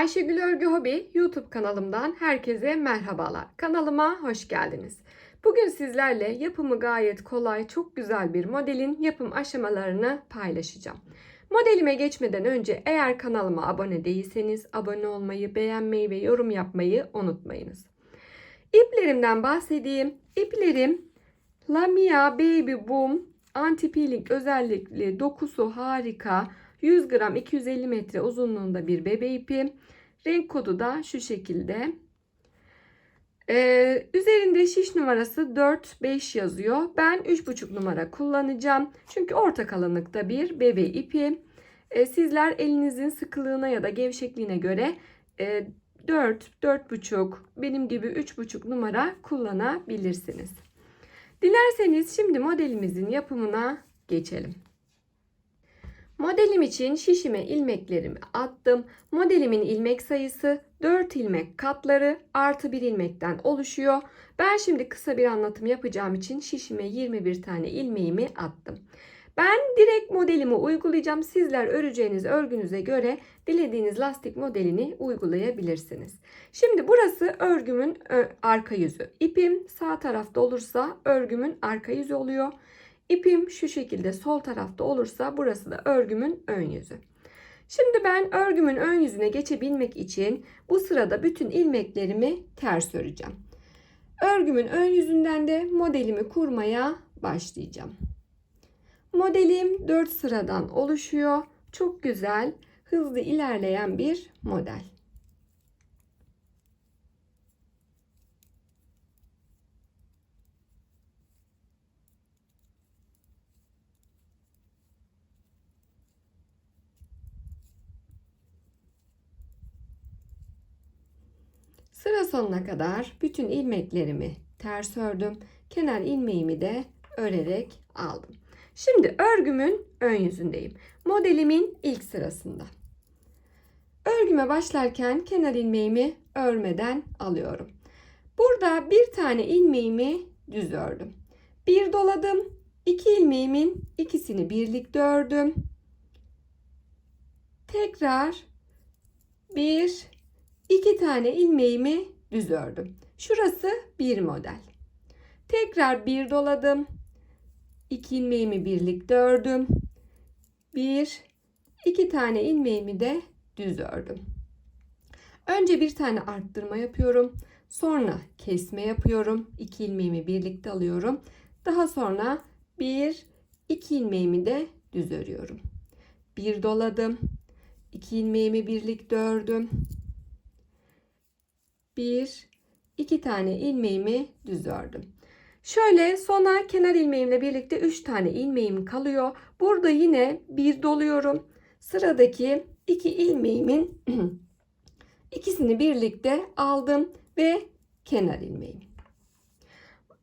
Ayşegül Örgü Hobi YouTube kanalımdan herkese merhabalar. Kanalıma hoş geldiniz. Bugün sizlerle yapımı gayet kolay, çok güzel bir modelin yapım aşamalarını paylaşacağım. Modelime geçmeden önce eğer kanalıma abone değilseniz abone olmayı, beğenmeyi ve yorum yapmayı unutmayınız. İplerimden bahsedeyim. İplerim Lamia Baby Boom anti peeling özellikli dokusu harika. 100 gram 250 metre uzunluğunda bir bebe ipi. Renk kodu da şu şekilde. Ee, üzerinde şiş numarası 4-5 yazıyor. Ben 3,5 numara kullanacağım. Çünkü orta kalınlıkta bir bebe ipi. Ee, sizler elinizin sıkılığına ya da gevşekliğine göre e, 4, 4,5 benim gibi 3,5 numara kullanabilirsiniz. Dilerseniz şimdi modelimizin yapımına geçelim. Modelim için şişime ilmeklerimi attım. Modelimin ilmek sayısı 4 ilmek katları artı 1 ilmekten oluşuyor. Ben şimdi kısa bir anlatım yapacağım için şişime 21 tane ilmeğimi attım. Ben direkt modelimi uygulayacağım. Sizler öreceğiniz örgünüze göre dilediğiniz lastik modelini uygulayabilirsiniz. Şimdi burası örgümün arka yüzü. İpim sağ tarafta olursa örgümün arka yüzü oluyor. İpim şu şekilde sol tarafta olursa burası da örgümün ön yüzü. Şimdi ben örgümün ön yüzüne geçebilmek için bu sırada bütün ilmeklerimi ters öreceğim. Örgümün ön yüzünden de modelimi kurmaya başlayacağım. Modelim 4 sıradan oluşuyor. Çok güzel, hızlı ilerleyen bir model. Sıra sonuna kadar bütün ilmeklerimi ters ördüm. Kenar ilmeğimi de örerek aldım. Şimdi örgümün ön yüzündeyim. Modelimin ilk sırasında. Örgüme başlarken kenar ilmeğimi örmeden alıyorum. Burada bir tane ilmeğimi düz ördüm. Bir doladım. İki ilmeğimin ikisini birlikte ördüm. Tekrar bir iki tane ilmeğimi düz ördüm. Şurası bir model. Tekrar bir doladım. 2 ilmeğimi birlikte ördüm. 1 2 tane ilmeğimi de düz ördüm. Önce bir tane arttırma yapıyorum. Sonra kesme yapıyorum. 2 ilmeğimi birlikte alıyorum. Daha sonra 1 2 ilmeğimi de düz örüyorum. Bir doladım. 2 ilmeğimi birlikte ördüm. 1 2 tane ilmeğimi düz ördüm. Şöyle sona kenar ilmeğimle birlikte 3 tane ilmeğim kalıyor. Burada yine bir doluyorum. Sıradaki 2 ilmeğimin ikisini birlikte aldım ve kenar ilmeğim.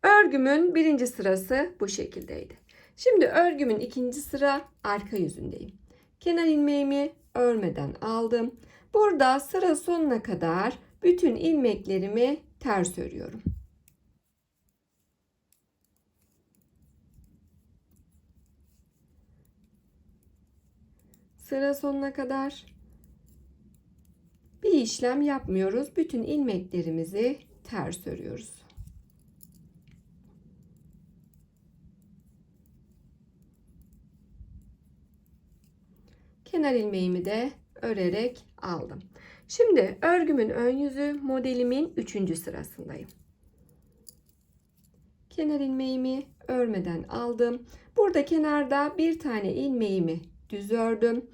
Örgümün birinci sırası bu şekildeydi. Şimdi örgümün ikinci sıra arka yüzündeyim. Kenar ilmeğimi örmeden aldım. Burada sıra sonuna kadar bütün ilmeklerimi ters örüyorum. sıra sonuna kadar bir işlem yapmıyoruz. Bütün ilmeklerimizi ters örüyoruz. Kenar ilmeğimi de örerek aldım. Şimdi örgümün ön yüzü modelimin 3. sırasındayım. Kenar ilmeğimi örmeden aldım. Burada kenarda bir tane ilmeğimi düz ördüm.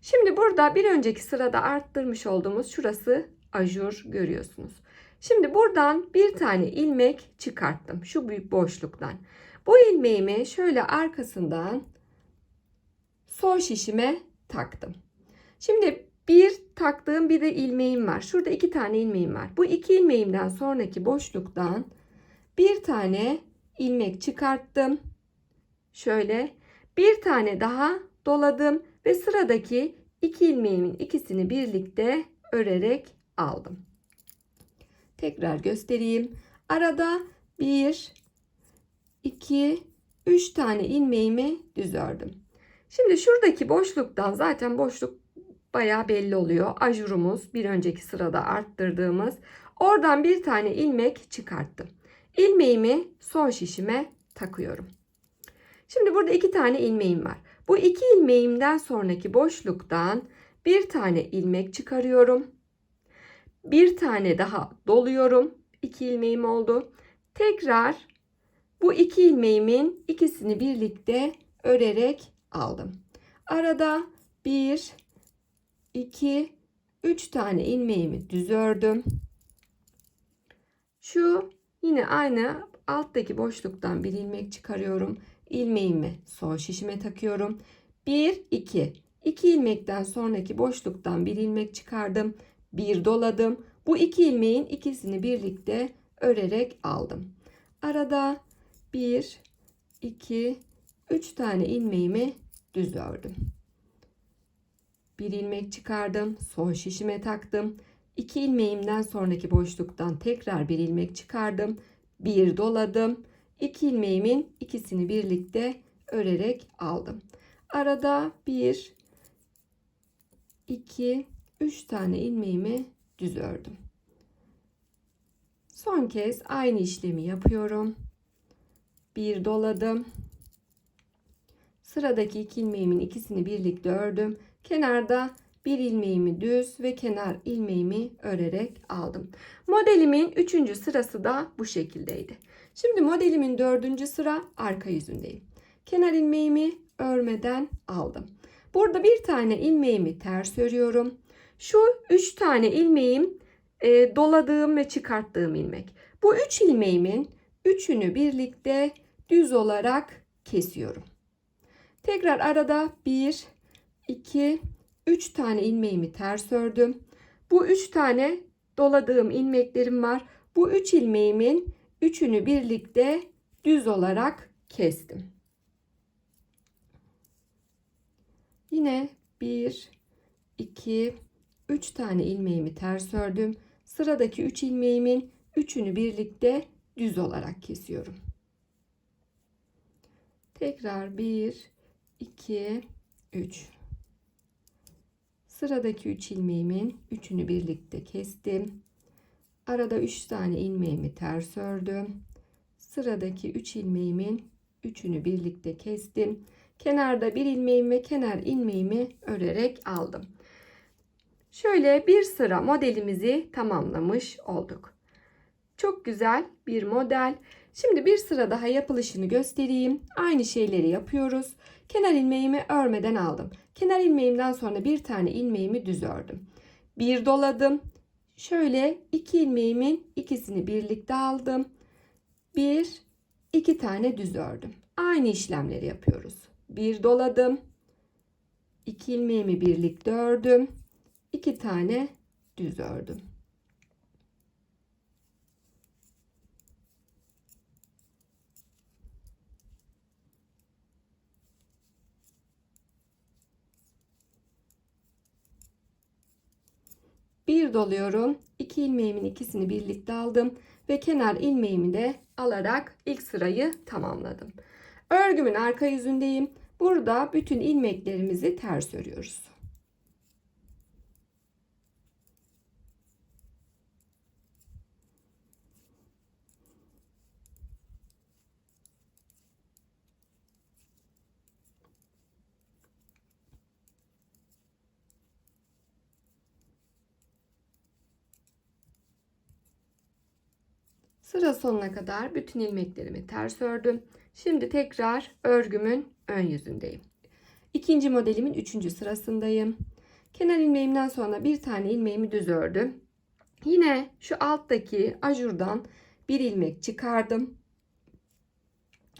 Şimdi burada bir önceki sırada arttırmış olduğumuz şurası ajur görüyorsunuz. Şimdi buradan bir tane ilmek çıkarttım. Şu büyük boşluktan. Bu ilmeğimi şöyle arkasından sol şişime taktım. Şimdi bir taktığım bir de ilmeğim var. Şurada iki tane ilmeğim var. Bu iki ilmeğimden sonraki boşluktan bir tane ilmek çıkarttım. Şöyle bir tane daha doladım ve sıradaki iki ilmeğimin ikisini birlikte örerek aldım. Tekrar göstereyim. Arada 1 2 3 tane ilmeğimi düz ördüm. Şimdi şuradaki boşluktan zaten boşluk baya belli oluyor. Ajurumuz bir önceki sırada arttırdığımız. Oradan bir tane ilmek çıkarttım. İlmeğimi son şişime takıyorum. Şimdi burada iki tane ilmeğim var. Bu iki ilmeğimden sonraki boşluktan bir tane ilmek çıkarıyorum. Bir tane daha doluyorum. İki ilmeğim oldu. Tekrar bu iki ilmeğimin ikisini birlikte örerek aldım. Arada bir, iki, üç tane ilmeğimi düz ördüm. Şu yine aynı alttaki boşluktan bir ilmek çıkarıyorum. İlmeğimi sol şişime takıyorum. 1 2 2 ilmekten sonraki boşluktan bir ilmek çıkardım. Bir doladım. Bu iki ilmeğin ikisini birlikte örerek aldım. Arada 1 2 3 tane ilmeğimi düz ördüm. Bir ilmek çıkardım. Sol şişime taktım. 2 ilmeğimden sonraki boşluktan tekrar bir ilmek çıkardım. Bir doladım. 2 ilmeğimin ikisini birlikte örerek aldım. Arada 1 2 3 tane ilmeğimi düz ördüm. Son kez aynı işlemi yapıyorum. Bir doladım. Sıradaki iki ilmeğimin ikisini birlikte ördüm. Kenarda bir ilmeğimi düz ve kenar ilmeğimi örerek aldım. Modelimin üçüncü sırası da bu şekildeydi. Şimdi modelimin dördüncü sıra arka yüzündeyim. Kenar ilmeğimi örmeden aldım. Burada bir tane ilmeğimi ters örüyorum. Şu üç tane ilmeğim e, doladığım ve çıkarttığım ilmek. Bu üç ilmeğimin üçünü birlikte düz olarak kesiyorum. Tekrar arada bir, iki, üç tane ilmeğimi ters ördüm. Bu üç tane doladığım ilmeklerim var. Bu üç ilmeğimin üçünü birlikte düz olarak kestim. Yine 1 2 3 tane ilmeğimi ters ördüm. Sıradaki 3 ilmeğimin üçünü birlikte düz olarak kesiyorum. Tekrar 1 2 3 Sıradaki 3 ilmeğimin üçünü birlikte kestim. Arada 3 tane ilmeğimi ters ördüm. Sıradaki 3 ilmeğimin üçünü birlikte kestim. Kenarda bir ilmeğimi ve kenar ilmeğimi örerek aldım. Şöyle bir sıra modelimizi tamamlamış olduk. Çok güzel bir model. Şimdi bir sıra daha yapılışını göstereyim. Aynı şeyleri yapıyoruz. Kenar ilmeğimi örmeden aldım. Kenar ilmeğimden sonra bir tane ilmeğimi düz ördüm. Bir doladım. Şöyle iki ilmeğimin ikisini birlikte aldım. Bir, iki tane düz ördüm. Aynı işlemleri yapıyoruz. Bir doladım. iki ilmeğimi birlikte ördüm. iki tane düz ördüm. Bir doluyorum. 2 ilmeğimin ikisini birlikte aldım ve kenar ilmeğimi de alarak ilk sırayı tamamladım. Örgümün arka yüzündeyim. Burada bütün ilmeklerimizi ters örüyoruz. Sıra sonuna kadar bütün ilmeklerimi ters ördüm. Şimdi tekrar örgümün ön yüzündeyim. İkinci modelimin üçüncü sırasındayım. Kenar ilmeğimden sonra bir tane ilmeğimi düz ördüm. Yine şu alttaki ajurdan bir ilmek çıkardım.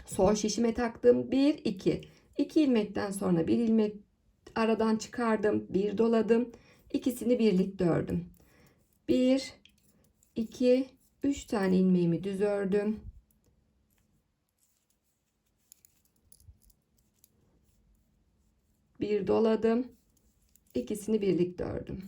Sol şişime taktım. 1 2. 2 ilmekten sonra bir ilmek aradan çıkardım. Bir doladım. İkisini birlikte ördüm. 1 2 3 tane ilmeğimi düz ördüm. Bir doladım. İkisini birlikte ördüm.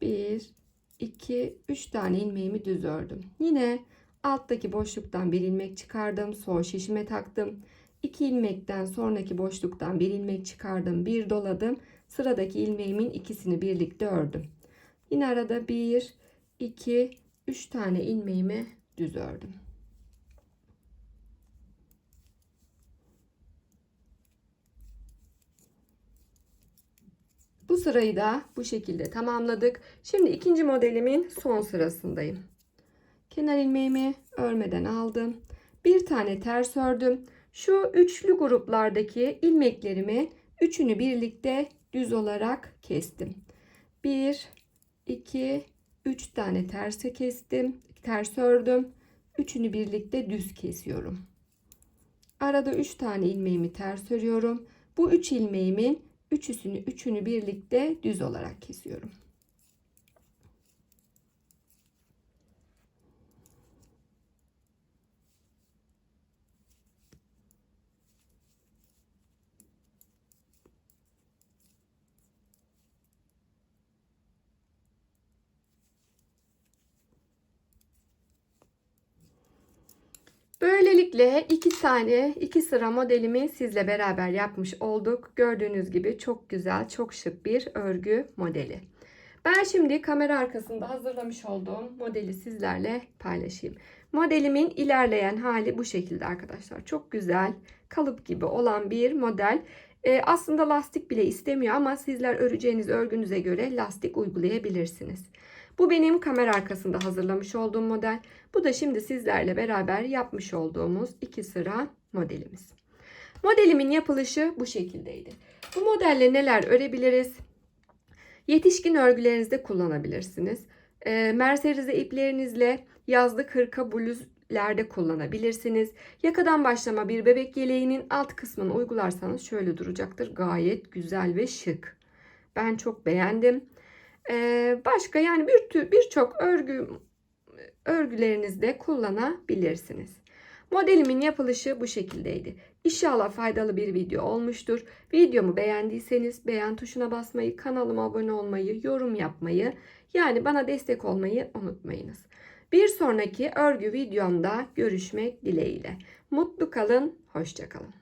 1 2 3 tane ilmeğimi düz ördüm. Yine alttaki boşluktan bir ilmek çıkardım. Son şişime taktım. 2 ilmekten sonraki boşluktan bir ilmek çıkardım. Bir doladım. Sıradaki ilmeğimin ikisini birlikte ördüm. Yine arada 1 2 3 tane ilmeğimi düz ördüm. Bu sırayı da bu şekilde tamamladık. Şimdi ikinci modelimin son sırasındayım. Kenar ilmeğimi örmeden aldım. Bir tane ters ördüm. Şu üçlü gruplardaki ilmeklerimi üçünü birlikte düz olarak kestim. 1 2 3 tane terse kestim. Ters ördüm. Üçünü birlikte düz kesiyorum. Arada 3 tane ilmeğimi ters örüyorum. Bu 3 ilmeğimin üçüsünü üçünü birlikte düz olarak kesiyorum. Böylelikle iki tane iki sıra modelimi sizle beraber yapmış olduk. Gördüğünüz gibi çok güzel, çok şık bir örgü modeli. Ben şimdi kamera arkasında hazırlamış olduğum modeli sizlerle paylaşayım. Modelimin ilerleyen hali bu şekilde arkadaşlar. Çok güzel, kalıp gibi olan bir model. Ee, aslında lastik bile istemiyor ama sizler öreceğiniz örgünüze göre lastik uygulayabilirsiniz. Bu benim kamera arkasında hazırlamış olduğum model. Bu da şimdi sizlerle beraber yapmış olduğumuz iki sıra modelimiz. Modelimin yapılışı bu şekildeydi. Bu modelle neler örebiliriz? Yetişkin örgülerinizde kullanabilirsiniz. E, merserize iplerinizle yazlık hırka bluzlerde kullanabilirsiniz. Yakadan başlama bir bebek yeleğinin alt kısmını uygularsanız şöyle duracaktır. Gayet güzel ve şık. Ben çok beğendim. Ee, başka yani bir birçok örgü örgülerinizde kullanabilirsiniz. Modelimin yapılışı bu şekildeydi. İnşallah faydalı bir video olmuştur. Videomu beğendiyseniz beğen tuşuna basmayı, kanalıma abone olmayı, yorum yapmayı yani bana destek olmayı unutmayınız. Bir sonraki örgü videomda görüşmek dileğiyle. Mutlu kalın, hoşça kalın.